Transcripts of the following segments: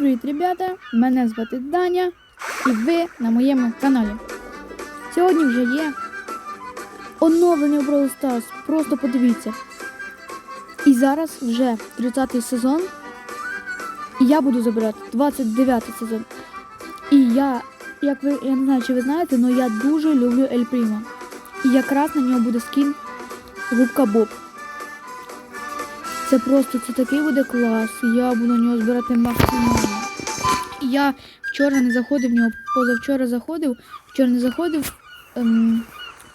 Привіт, ребята! Мене звати Даня і ви на моєму каналі. Сьогодні вже є оновлення Brawl Stars. Просто подивіться. І зараз вже 30-й сезон. І я буду забирати 29-й сезон. І я, як ви, я не знаю, чи ви знаєте, але я дуже люблю Ель Прімо. І якраз на нього буде скін Губка Боб. Це просто це такий буде клас. Я буду на нього збирати максимально. Я вчора не заходив в нього, позавчора заходив, вчора не заходив ем,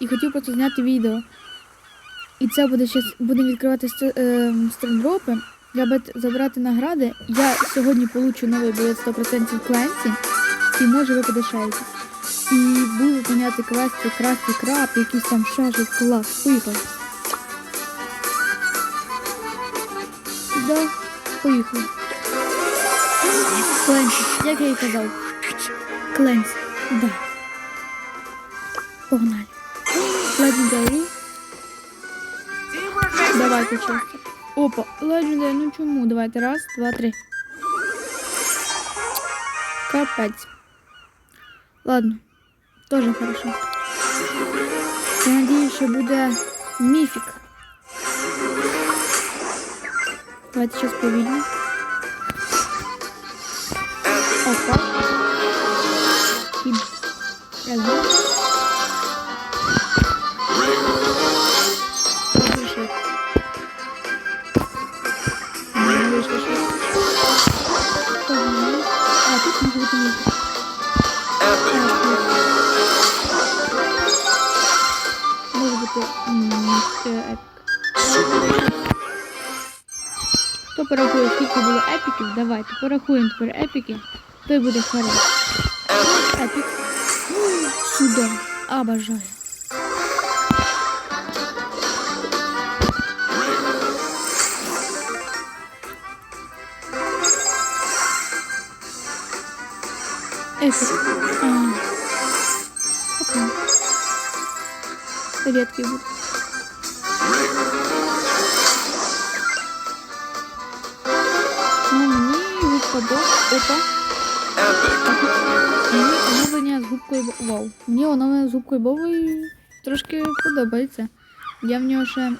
і хотів просто зняти відео. І це буде щас, будемо відкривати ем, стрімдропи. Треба забрати награди. Я сьогодні получу новий білет 100% Кленсі. І може ви подишаєтесь. І буду виконувати квести, красти краб, якийсь там ще клас. Поїхали. Да, поїхали. Кленсі, як я і казав. Кленсі, да. Погнали. Legendary. Давайте часто. Опа, Legendary, ну чому? Давайте раз, два, три. Капець. Ладно, тоже хорошо. Я надіюсь, що буде міфік. Давайте сейчас повільно. Опа. І... Раз. Дуже швидко. Не Хто порахує, скільки було епіків? Давайте порахуємо тепер епіки. Той буде хорош. Епік. Сюди. Обожаю. Епік. А. Опа. Редкий будет. Боб. Опа. Мені оновлення з губкою Вау. Мені оновлення з губкою Бобою трошки подобається. Я в нього ще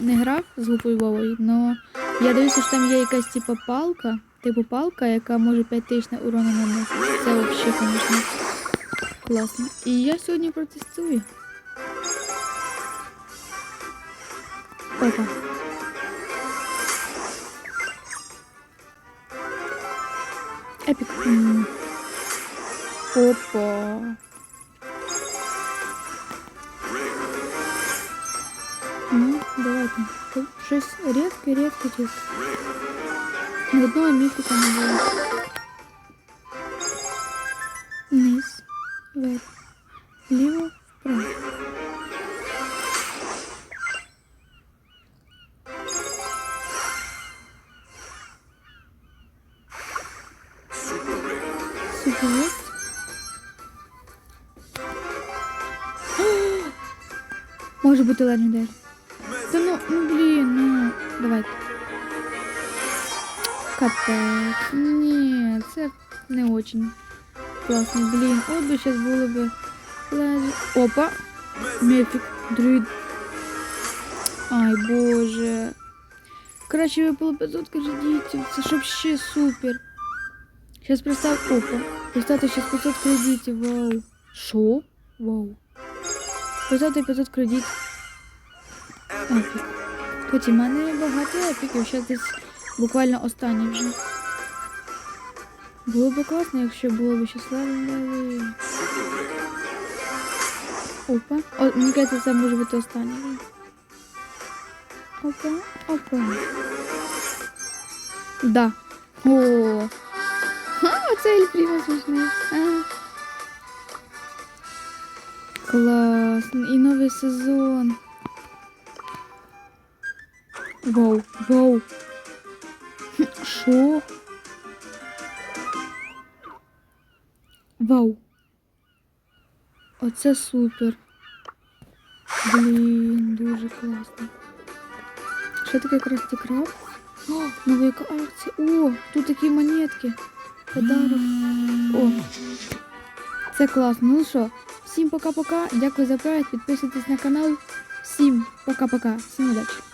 не грав з губкою Бобою, але я дивлюся, що там є якась типу палка, типу палка, яка може 5 тисяч на урона наносити. Це взагалі, звісно, класно. І я сьогодні протестую. Опа. Епік. М. Опа. Ну, давайте. Тут щось рідке, рідке, рідке. Ні одного міфіка не було. Есть. Може бути легендар. Та ну, ну блін, ну. Давайте. Капець. Ні, це не очень класно. Блін, от би зараз було би лежа. Опа. Мефік. Друид. Ай, боже. Краще випало 500 кредитів. Це ж вообще супер. Сейчас представь, опа. Представьте, сейчас 500 кредитів, вау. Шо? Вау. Представьте 500 кредитів. Епік. Хоч і в мене багато епіків, зараз десь буквально останні вже. Було б класно, якщо було б щасливі. Опа. О, мені кажется, це може бути останнє. вже. Опа, опа. Да. О. Ха, оце Ель Прімо смішний. А. Клас. І новий сезон. Вау, вау. Шо? Вау. Оце супер. Блін, дуже класно. Що таке красти краб? О, яка акція. О, тут такі монетки. Подарок. О, це класно. Ну що, всім пока-пока. Дякую за перегляд. Підписуйтесь на канал. Всім пока-пока. Всім удачі.